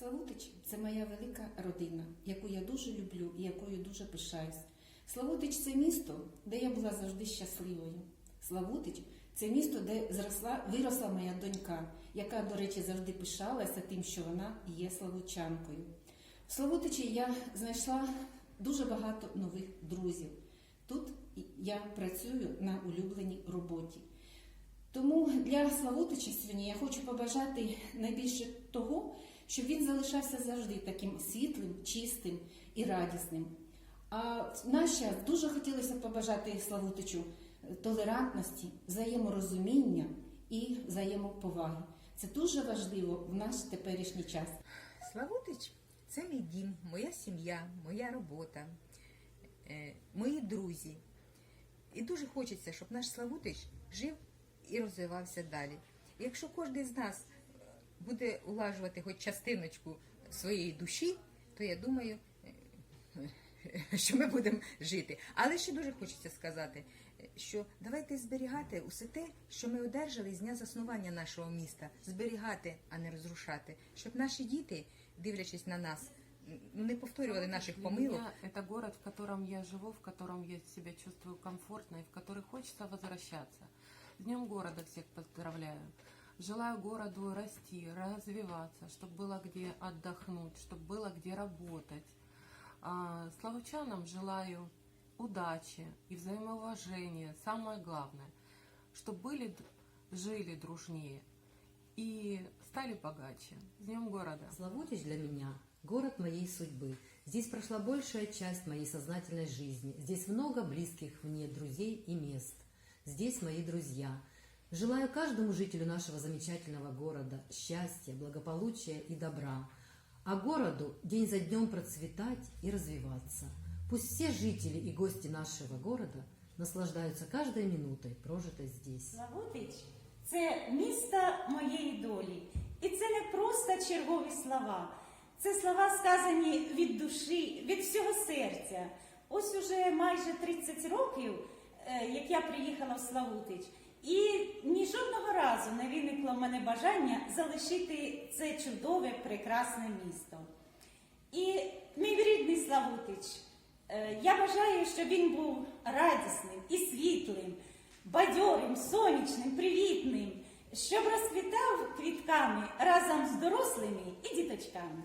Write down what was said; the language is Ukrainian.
Славутич це моя велика родина, яку я дуже люблю і якою дуже пишаюсь. Славутич це місто, де я була завжди щасливою. Славутич це місто, де зросла, виросла моя донька, яка, до речі, завжди пишалася тим, що вона є славутчанкою. В Славутичі я знайшла дуже багато нових друзів. Тут я працюю на улюбленій роботі. Тому для Славутича сьогодні я хочу побажати найбільше того, щоб він залишався завжди таким світлим, чистим і радісним. А в наш час дуже хотілося побажати Славутичу толерантності, взаєморозуміння і взаємоповаги. Це дуже важливо в наш теперішній час. Славутич це мій дім, моя сім'я, моя робота, е, мої друзі. І дуже хочеться, щоб наш Славутич жив і розвивався далі. Якщо кожен з нас буде улажувати хоч частиночку своєї душі, то я думаю, е, що ми будемо жити. Але ще дуже хочеться сказати, що давайте зберігати усе те, що ми одержали з дня заснування нашого міста, зберігати, а не розрушати, щоб наші діти, дивлячись на нас, ну, не повторювали наших помилок. это город, в котором я живу, в котором я себя чувствую комфортно и в который хочется возвращаться. С Днем города всех поздравляю. Желаю городу расти, развиваться, чтобы было где отдохнуть, чтобы было где работать. А, Славучанам желаю удачи и взаимоуважения, самое главное, чтобы были, жили дружнее и стали богаче. С Днем города! Славутич для меня – город моей судьбы. Здесь прошла большая часть моей сознательной жизни. Здесь много близких мне друзей и мест. Здесь мои друзья. Желаю каждому жителю нашего замечательного города счастья, благополучия и добра. А городу день за днем процветать и развиваться. Пусть все жители и гости нашего города наслаждаются каждой минутой, прожитой здесь. Славутич це місто моєї долі. І це не просто чергові слова. Це слова сказані від душі, від всього серця. Ось уже майже 30 років, е, як я приїхала в Славутич, і ні жодного разу не виникло в мене бажання залишити це чудове, прекрасне місто. І мій рідний Славутич, е, я бажаю, щоб він був радісним і світлим, бадьорим, сонячним, привітним, щоб розквітав квітками разом з дорослими і діточками.